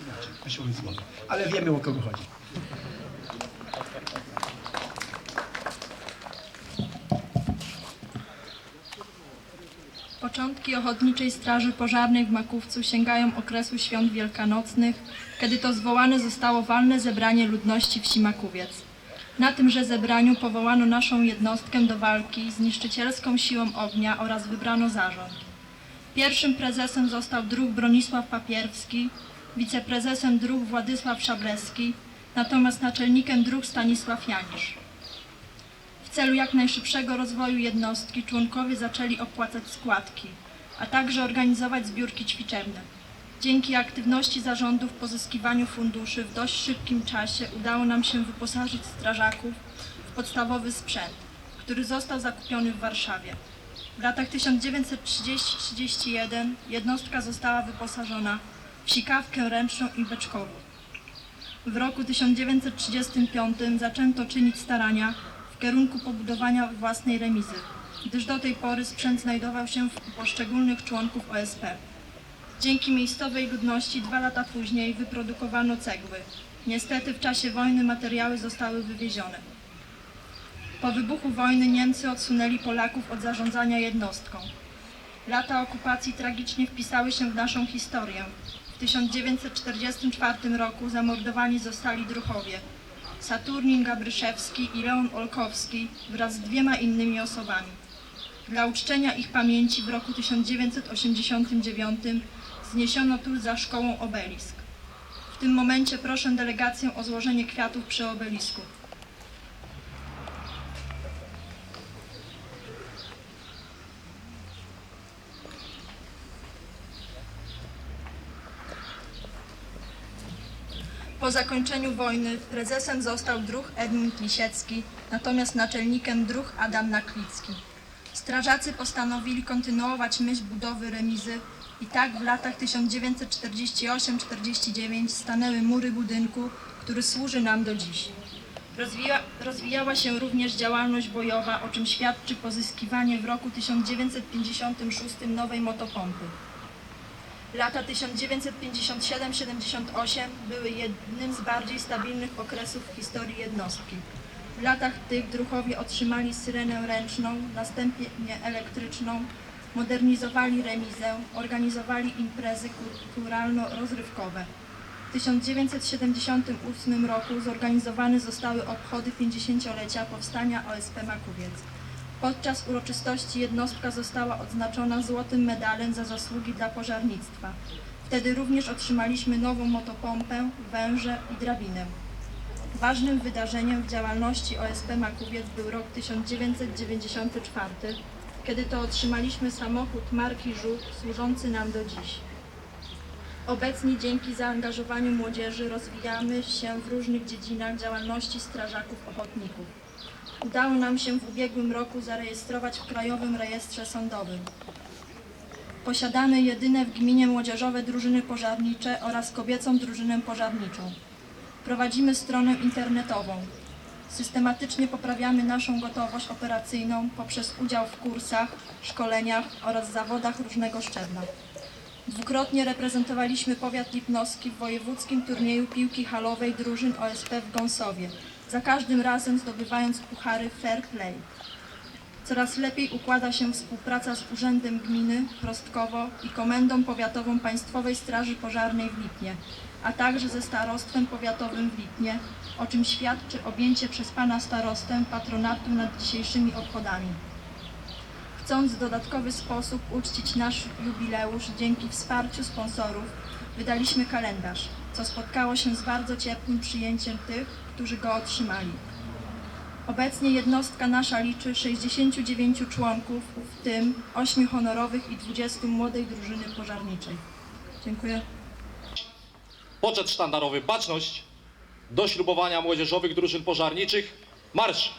Inaczej. Ale wiemy o kogo chodzi. Początki Ochotniczej Straży Pożarnej w Makówcu sięgają okresu świąt wielkanocnych, kiedy to zwołane zostało walne zebranie ludności wsi Makowiec. Na tymże zebraniu powołano naszą jednostkę do walki z niszczycielską siłą ognia oraz wybrano zarząd. Pierwszym prezesem został druh Bronisław Papierski, wiceprezesem druh Władysław Szableski, natomiast naczelnikiem druh Stanisław Janisz. W celu jak najszybszego rozwoju jednostki członkowie zaczęli opłacać składki, a także organizować zbiórki ćwiczebne. Dzięki aktywności zarządu w pozyskiwaniu funduszy w dość szybkim czasie udało nam się wyposażyć strażaków w podstawowy sprzęt, który został zakupiony w Warszawie. W latach 1930-31 jednostka została wyposażona sikawkę ręczną i beczkową. W roku 1935 zaczęto czynić starania w kierunku pobudowania własnej remizy, gdyż do tej pory sprzęt znajdował się w poszczególnych członków OSP. Dzięki miejscowej ludności dwa lata później wyprodukowano cegły. Niestety w czasie wojny materiały zostały wywiezione. Po wybuchu wojny Niemcy odsunęli Polaków od zarządzania jednostką. Lata okupacji tragicznie wpisały się w naszą historię. W 1944 roku zamordowani zostali druhowie Saturnin Gabryszewski i Leon Olkowski wraz z dwiema innymi osobami. Dla uczczenia ich pamięci w roku 1989 zniesiono tu za szkołą obelisk. W tym momencie proszę delegację o złożenie kwiatów przy obelisku. Po zakończeniu wojny prezesem został druh Edmund Lisiecki, natomiast naczelnikiem druh Adam Naklicki. Strażacy postanowili kontynuować myśl budowy remizy i tak w latach 1948-49 stanęły mury budynku, który służy nam do dziś. Rozwija, rozwijała się również działalność bojowa, o czym świadczy pozyskiwanie w roku 1956 nowej motopompy. Lata 1957-78 były jednym z bardziej stabilnych okresów w historii jednostki. W latach tych druhowie otrzymali syrenę ręczną, następnie elektryczną, modernizowali remizę, organizowali imprezy kulturalno-rozrywkowe. W 1978 roku zorganizowane zostały obchody 50-lecia powstania OSP Makowiec. Podczas uroczystości jednostka została odznaczona złotym medalem za zasługi dla pożarnictwa. Wtedy również otrzymaliśmy nową motopompę, węże i drabinę. Ważnym wydarzeniem w działalności OSP Makowiec był rok 1994, kiedy to otrzymaliśmy samochód marki Żuk służący nam do dziś. Obecnie dzięki zaangażowaniu młodzieży rozwijamy się w różnych dziedzinach działalności strażaków ochotników. Udało nam się w ubiegłym roku zarejestrować w Krajowym Rejestrze Sądowym. Posiadamy jedyne w gminie młodzieżowe drużyny pożarnicze oraz kobiecą drużynę pożarniczą. Prowadzimy stronę internetową. Systematycznie poprawiamy naszą gotowość operacyjną poprzez udział w kursach, szkoleniach oraz zawodach różnego szczebla. Dwukrotnie reprezentowaliśmy powiat lipnowski w wojewódzkim turnieju piłki halowej drużyn OSP w Gąsowie, za każdym razem zdobywając puchary Fair Play. Coraz lepiej układa się współpraca z Urzędem Gminy Prostkowo i Komendą Powiatową Państwowej Straży Pożarnej w Lipnie, a także ze Starostwem Powiatowym w Lipnie, o czym świadczy objęcie przez Pana Starostę patronatu nad dzisiejszymi obchodami. Chcąc w dodatkowy sposób uczcić nasz jubileusz dzięki wsparciu sponsorów, wydaliśmy kalendarz, co spotkało się z bardzo ciepłym przyjęciem tych, którzy go otrzymali. Obecnie jednostka nasza liczy 69 członków, w tym 8 honorowych i 20 młodej drużyny pożarniczej. Dziękuję. Poczet sztandarowy Baczność do ślubowania młodzieżowych drużyn pożarniczych. Marsz!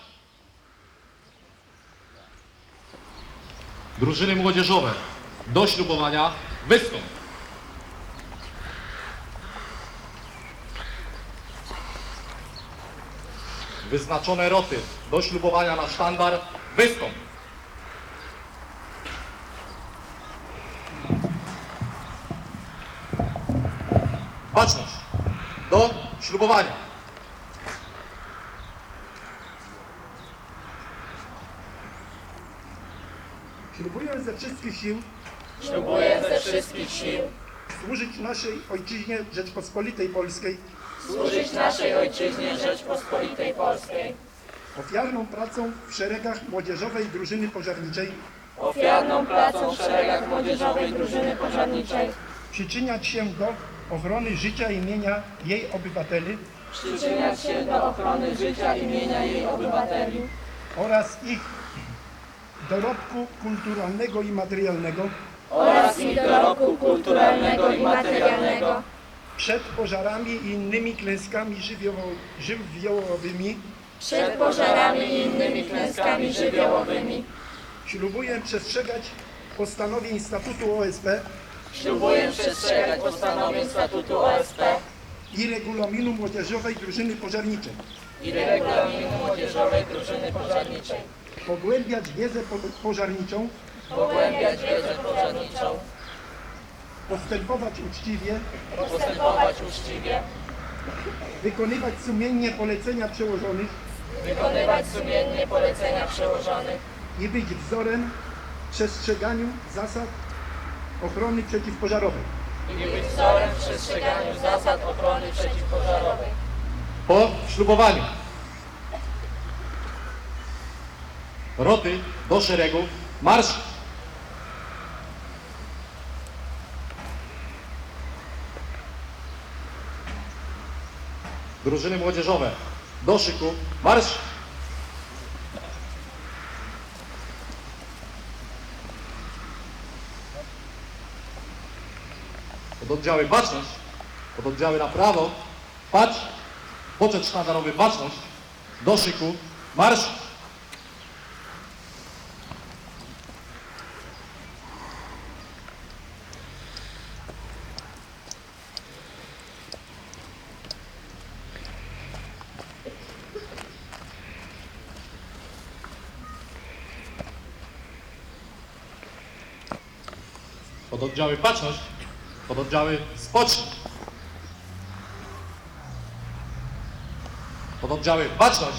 Drużyny młodzieżowe do ślubowania wystąp. Wyznaczone roty do ślubowania na sztandar wystąp. baczność do ślubowania. Ślubuję ze wszystkich sił Ślubuję ze wszystkich sił służyć naszej ojczyźnie Rzeczpospolitej Polskiej służyć naszej ojczyźnie Rzeczpospolitej Polskiej, ofiarną pracą w szeregach młodzieżowej drużyny pożarniczej, ofiarną pracą w szeregach młodzieżowej drużyny pożarniczej, przyczyniać się do ochrony życia i mienia jej obywateli. Przyczyniać się do ochrony życia i mienia jej obywateli. Oraz ich dorobku kulturalnego i materialnego. Oraz ich dorobku kulturalnego i materialnego przed pożarami i innymi klęskami żywioło- żywiołowymi. przed pożarami i innymi klęskami żywiołowymi. Ślubuję przestrzegać postanowień statutu OSP Ślubuję przestrzegać postanowień statutu OSP i regulaminu młodzieżowej drużyny pożarniczej. i regulaminu młodzieżowej drużyny pożarniczej, Pogłębiać wiedzę po- pożarniczą, pogłębiać wiedzę pożarniczą, postępować uczciwie, postępować uczciwie, wykonywać sumiennie polecenia przełożonych wykonywać sumiennie polecenia przełożonych i być wzorem w przestrzeganiu zasad ochrony przeciwpożarowej. i być wzorem w przestrzeganiu zasad ochrony przeciwpożarowej. Po ślubowaniu roty do szeregów marsz. Drużyny młodzieżowe. Do szyku. Marsz. Pododdziały baczność, pododdziały na prawo, patrz, poczet sztandarowy baczność, do szyku, marsz. Pododdziały baczność, pododdziały spocznij. Pododdziały baczność.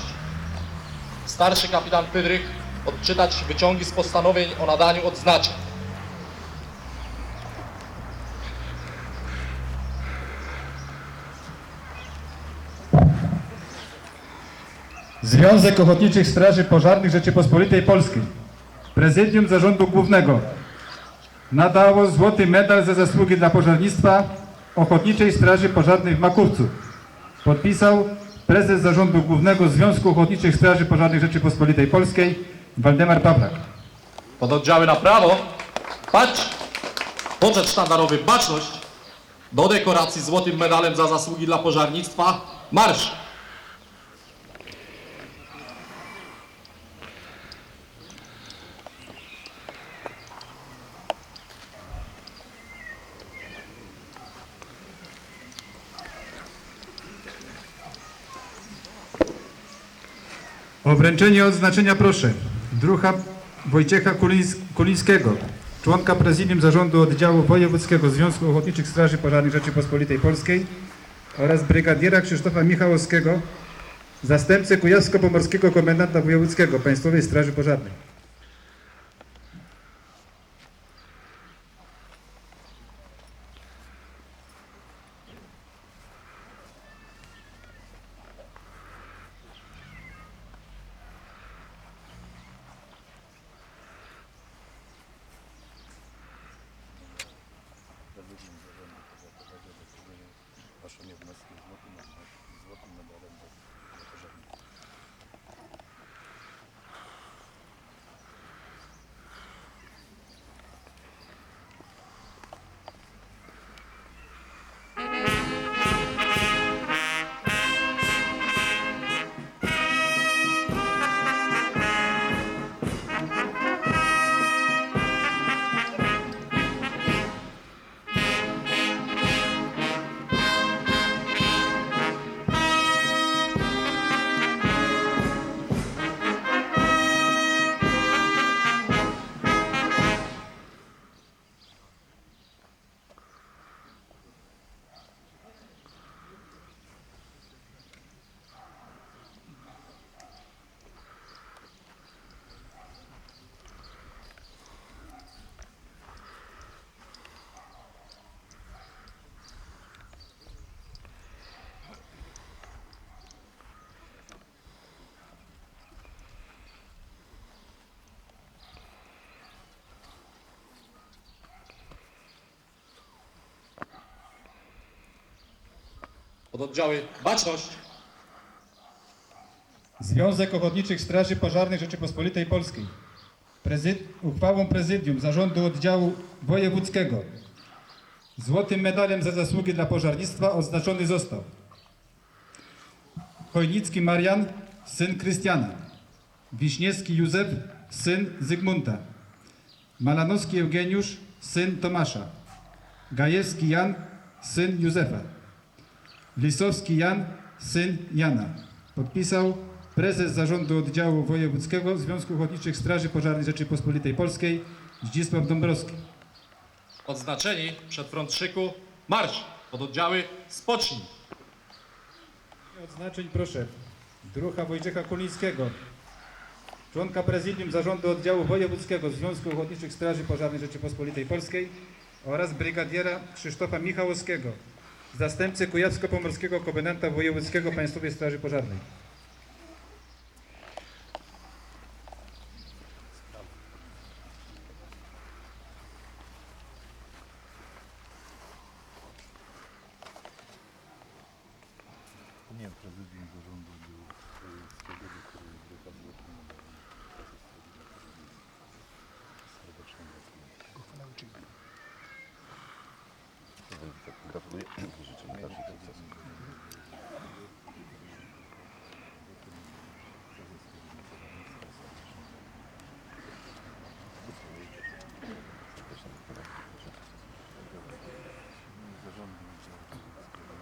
Starszy kapitan Pydrych odczytać wyciągi z postanowień o nadaniu odznaczeń. Związek Ochotniczych Straży Pożarnych Rzeczypospolitej Polskiej, Prezydium Zarządu Głównego nadało złoty medal za zasługi dla pożarnictwa Ochotniczej Straży Pożarnej w Makówcu. Podpisał prezes Zarządu Głównego Związku Ochotniczych Straży Pożarnych Rzeczypospolitej Polskiej Waldemar Pawlak. Pododdziały na prawo. Patrz. Poczet sztandarowy baczność. Do dekoracji złotym medalem za zasługi dla pożarnictwa. Marsz. O wręczenie odznaczenia proszę druha Wojciecha Kulińs- Kulińskiego, członka Prezydium Zarządu Oddziału Wojewódzkiego Związku Ochotniczych Straży Pożarnych Rzeczypospolitej Polskiej oraz brygadiera Krzysztofa Michałowskiego, zastępcę Kujawsko-Pomorskiego Komendanta Wojewódzkiego Państwowej Straży Pożarnej. Pododdziały Baczność, Związek Ochotniczych Straży Pożarnych Rzeczypospolitej Polskiej. Prezyd... Uchwałą Prezydium Zarządu Oddziału Wojewódzkiego. Złotym medalem za zasługi dla pożarnictwa odznaczony został Chojnicki Marian, syn Krystiana, Wiśniewski Józef, syn Zygmunta, Malanowski Eugeniusz, syn Tomasza, Gajewski Jan, syn Józefa, Lisowski Jan, syn Jana. Podpisał prezes Zarządu Oddziału Wojewódzkiego Związku Ochotniczych Straży Pożarnych Rzeczypospolitej Polskiej Zdzisław Dąbrowski. odznaczeni przed front szyku, marsz! Pododdziały Spocznij, Odznaczeń proszę. Drucha Wojciecha Kulińskiego, członka Prezydium Zarządu Oddziału Wojewódzkiego Związku Ochotniczych Straży Pożarnych Rzeczypospolitej Polskiej oraz brygadiera Krzysztofa Michałowskiego, zastępcy Kujawsko-Pomorskiego Komendanta Wojewódzkiego Państwowej Straży Pożarnej. Nie, prezydium zarządu był wojewódzkiego, do którego wdycha złoty medal. Serdecznie gratuluję. Gratuluję. Życzę dalszych sukcesów. Zarządu Wojewódzkiego.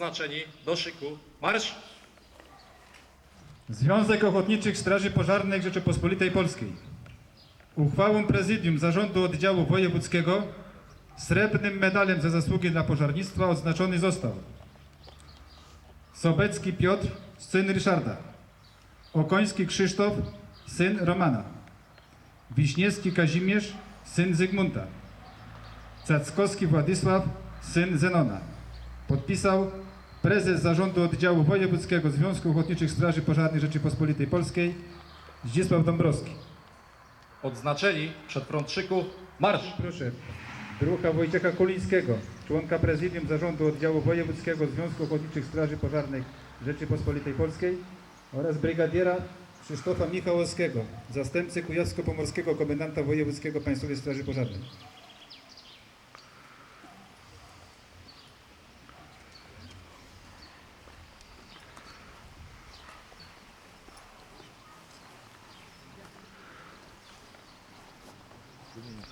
Odznaczeni do szyku, marsz! Związek Ochotniczych Straży Pożarnych Rzeczypospolitej Polskiej. Uchwałą Prezydium Zarządu Oddziału Wojewódzkiego srebrnym medalem za zasługi dla pożarnictwa odznaczony został Sobecki Piotr, syn Ryszarda, Okoński Krzysztof, syn Romana, Wiśniewski Kazimierz, syn Zygmunta, Cackowski Władysław, syn Zenona. Podpisał prezes Zarządu Oddziału Wojewódzkiego Związku Ochotniczych Straży Pożarnych Rzeczypospolitej Polskiej Zdzisław Dąbrowski. Odznaczeni przed front szyku, marsz! Proszę drucha Wojciecha Kulińskiego, członka Prezydium Zarządu Oddziału Wojewódzkiego Związku Ochotniczych Straży Pożarnych Rzeczypospolitej Polskiej oraz brygadiera Krzysztofa Michałowskiego, zastępcy Kujawsko-Pomorskiego Komendanta Wojewódzkiego Państwowej Straży Pożarnej. W imieniu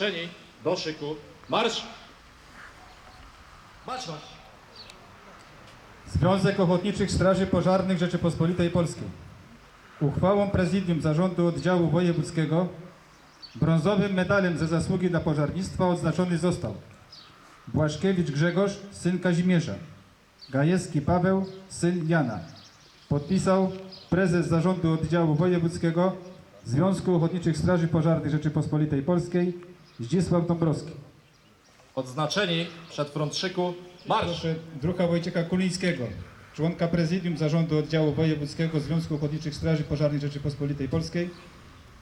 Odznaczeni do szyku, marsz! Baczność! Związek Ochotniczych Straży Pożarnych Rzeczypospolitej Polskiej. Uchwałą Prezydium Zarządu Oddziału Wojewódzkiego brązowym medalem za zasługi dla pożarnictwa odznaczony został Błaszkiewicz Grzegorz, syn Kazimierza. Gajewski Paweł, syn Jana. Podpisał prezes Zarządu Oddziału Wojewódzkiego Związku Ochotniczych Straży Pożarnych Rzeczypospolitej Polskiej Zdzisław Dąbrowski. Odznaczeni przed front szyku marsz! Proszę druha Wojciecha Kulińskiego, członka prezydium Zarządu Oddziału Wojewódzkiego Związku Ochotniczych Straży Pożarnych Rzeczypospolitej Polskiej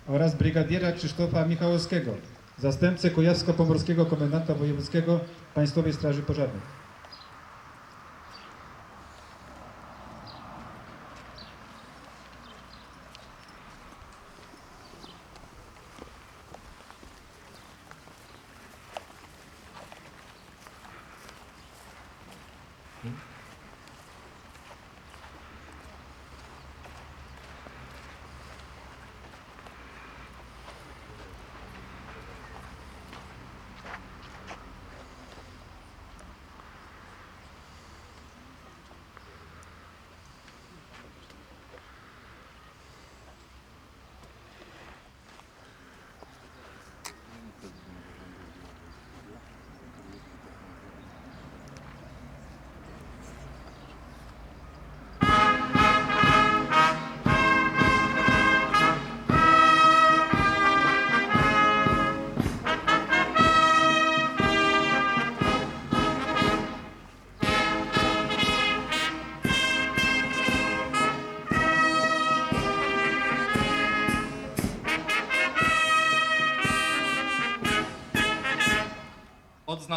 oraz brygadiera Krzysztofa Michałowskiego, zastępcę Kujawsko-Pomorskiego Komendanta Wojewódzkiego Państwowej Straży Pożarnej.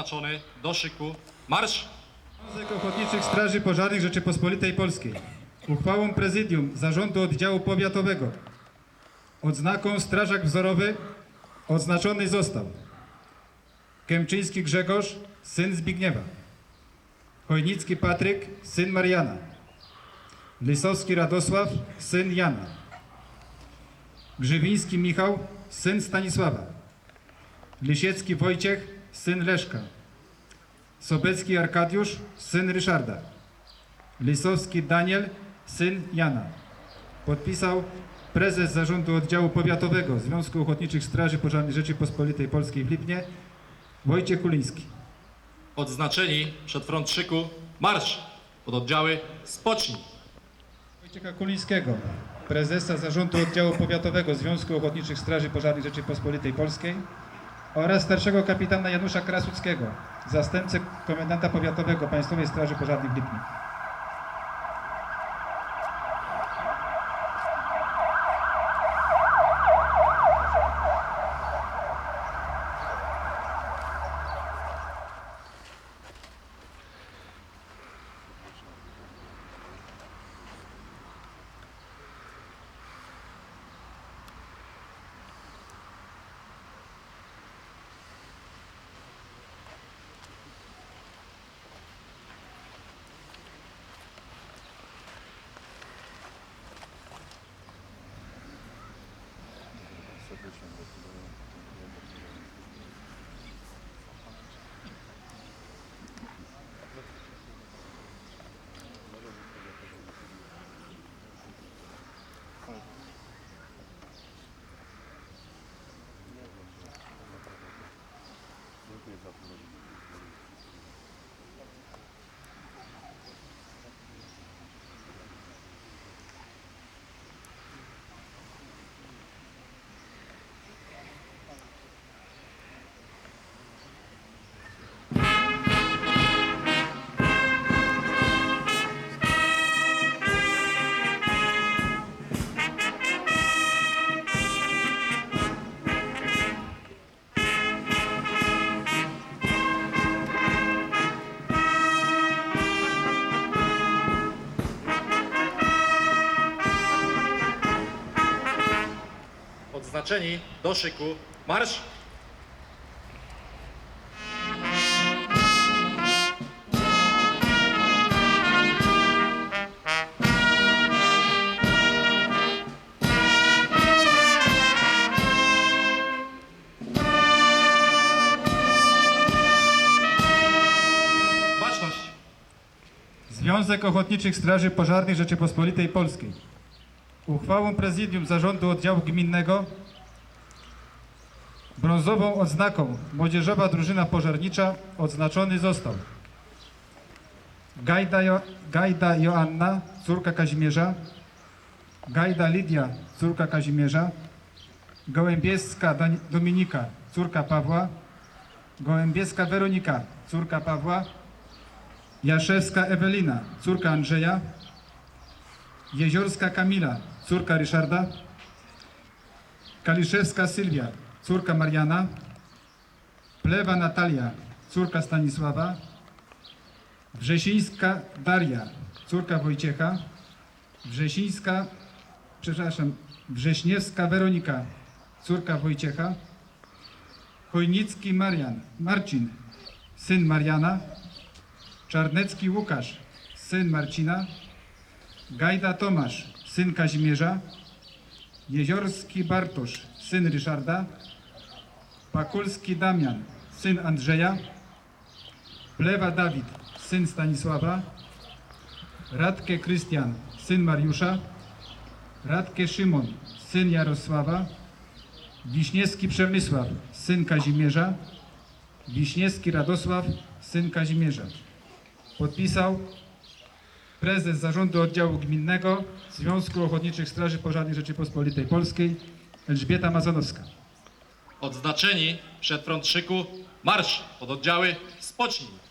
Odznaczony do szyku. Marsz! Związek Ochotniczych Straży Pożarnych Rzeczypospolitej Polskiej. Uchwałą Prezydium Zarządu Oddziału Powiatowego. Odznaką Strażak Wzorowy odznaczony został Kęczyński Grzegorz, syn Zbigniewa. Chojnicki Patryk, syn Mariana. Lysowski Radosław, syn Jana. Grzywiński Michał, syn Stanisława. Lisiecki Wojciech, syn Leszka Sobecki Arkadiusz, syn Ryszarda. Lisowski Daniel, syn Jana. Podpisał prezes Zarządu Oddziału Powiatowego Związku Ochotniczych Straży Pożarnych Rzeczypospolitej Polskiej w Lipnie, Wojciech Kuliński. Odznaczeni przed front szyku marsz! Pododdziały spocznij! Wojciecha Kulińskiego, prezesa Zarządu Oddziału Powiatowego Związku Ochotniczych Straży Pożarnych Rzeczypospolitej Polskiej oraz starszego kapitana Janusza Krasuckiego, zastępcę komendanta powiatowego Państwowej Straży Pożarnej w Lipnie. Odznaczeni do szyku marsz! Baczność! Związek Ochotniczych Straży Pożarnych Rzeczypospolitej Polskiej uchwałą Prezydium Zarządu Oddziału Gminnego Brązową odznaką Młodzieżowa Drużyna Pożarnicza odznaczony został. Gajda, jo, Gajda Joanna, córka Kazimierza, Gajda Lidia, córka Kazimierza, Gołębieska Dan- Dominika, córka Pawła, Gołębieska Weronika, córka Pawła, Jaszewska Ewelina, córka Andrzeja, Jeziorska Kamila, córka Ryszarda, Kaliszewska Sylwia, córka Mariana, Plewa Natalia, córka Stanisława, Wrzesińska Daria, córka Wojciecha, Wrzesińska, przepraszam, Wrześniewska Weronika, córka Wojciecha, Chojnicki Marian, Marcin, syn Mariana, Czarnecki Łukasz, syn Marcina, Gajda Tomasz, syn Kazimierza, Jeziorski Bartosz, syn Ryszarda, Pakulski Damian, syn Andrzeja, Plewa Dawid, syn Stanisława, Radke Krystian, syn Mariusza, Radke Szymon, syn Jarosława, Wiśniewski Przemysław, syn Kazimierza, Wiśniewski Radosław, syn Kazimierza. Podpisał prezes Zarządu Oddziału Gminnego Związku Ochotniczych Straży Pożarnych Rzeczypospolitej Polskiej Elżbieta Mazanowska. Odznaczeni przed front szyku marsz pod oddziały spocznij.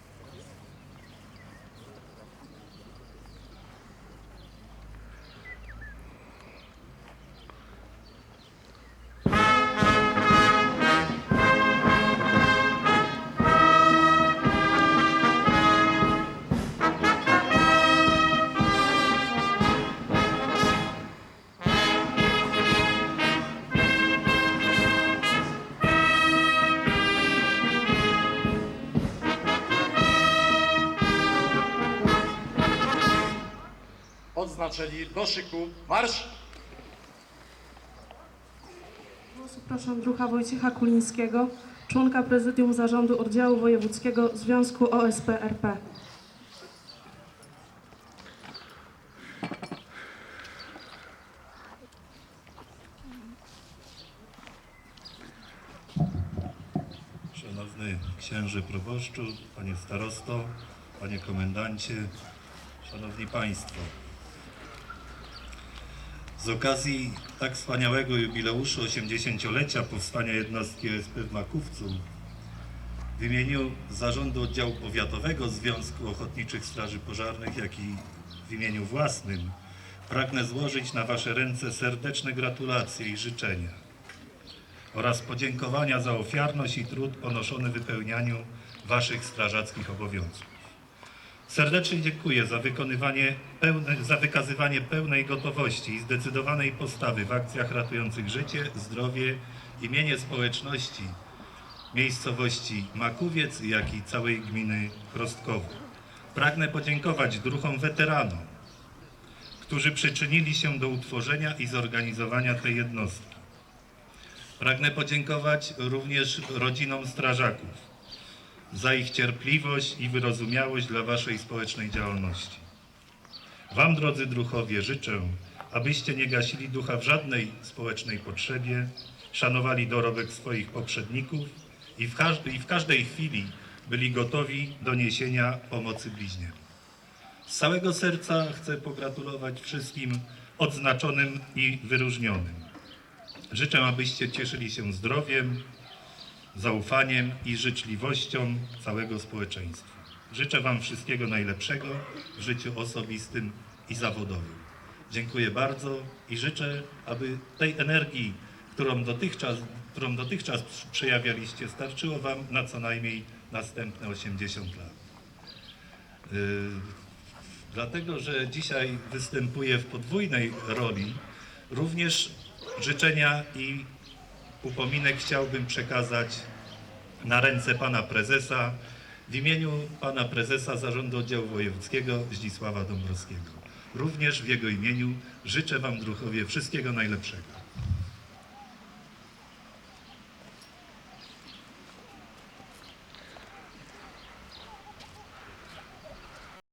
Odznaczeni do szyku marsz. Głosu proszę druha Wojciecha Kulińskiego, członka Prezydium Zarządu Oddziału Wojewódzkiego Związku OSP RP. Szanowny księży proboszczu, panie starosto, panie komendancie, szanowni państwo. Z okazji tak wspaniałego jubileuszu 80-lecia powstania jednostki OSP w Makówcu w imieniu Zarządu Oddziału Powiatowego Związku Ochotniczych Straży Pożarnych, jak i w imieniu własnym pragnę złożyć na Wasze ręce serdeczne gratulacje i życzenia oraz podziękowania za ofiarność i trud ponoszony w wypełnianiu Waszych strażackich obowiązków. Serdecznie dziękuję za wykonywanie pełne, za wykazywanie pełnej gotowości i zdecydowanej postawy w akcjach ratujących życie, zdrowie i mienie społeczności miejscowości Makuwiec, jak i całej gminy Prostkowo. Pragnę podziękować druhom weteranom, którzy przyczynili się do utworzenia i zorganizowania tej jednostki. Pragnę podziękować również rodzinom strażaków za ich cierpliwość i wyrozumiałość dla Waszej społecznej działalności. Wam, drodzy druchowie, życzę, abyście nie gasili ducha w żadnej społecznej potrzebie, szanowali dorobek swoich poprzedników i w, każ- i w każdej chwili byli gotowi do niesienia pomocy bliźnim. Z całego serca chcę pogratulować wszystkim odznaczonym i wyróżnionym. Życzę, abyście cieszyli się zdrowiem, zaufaniem i życzliwością całego społeczeństwa. Życzę Wam wszystkiego najlepszego w życiu osobistym i zawodowym. Dziękuję bardzo i życzę, aby tej energii, którą dotychczas, którą dotychczas przejawialiście, starczyło Wam na co najmniej następne 80 lat. Yy, dlatego, że dzisiaj występuję w podwójnej roli, również życzenia i upominek chciałbym przekazać na ręce pana prezesa w imieniu pana prezesa Zarządu Oddziału Wojewódzkiego Zdzisława Dąbrowskiego. Również w jego imieniu życzę wam, druhowie, wszystkiego najlepszego.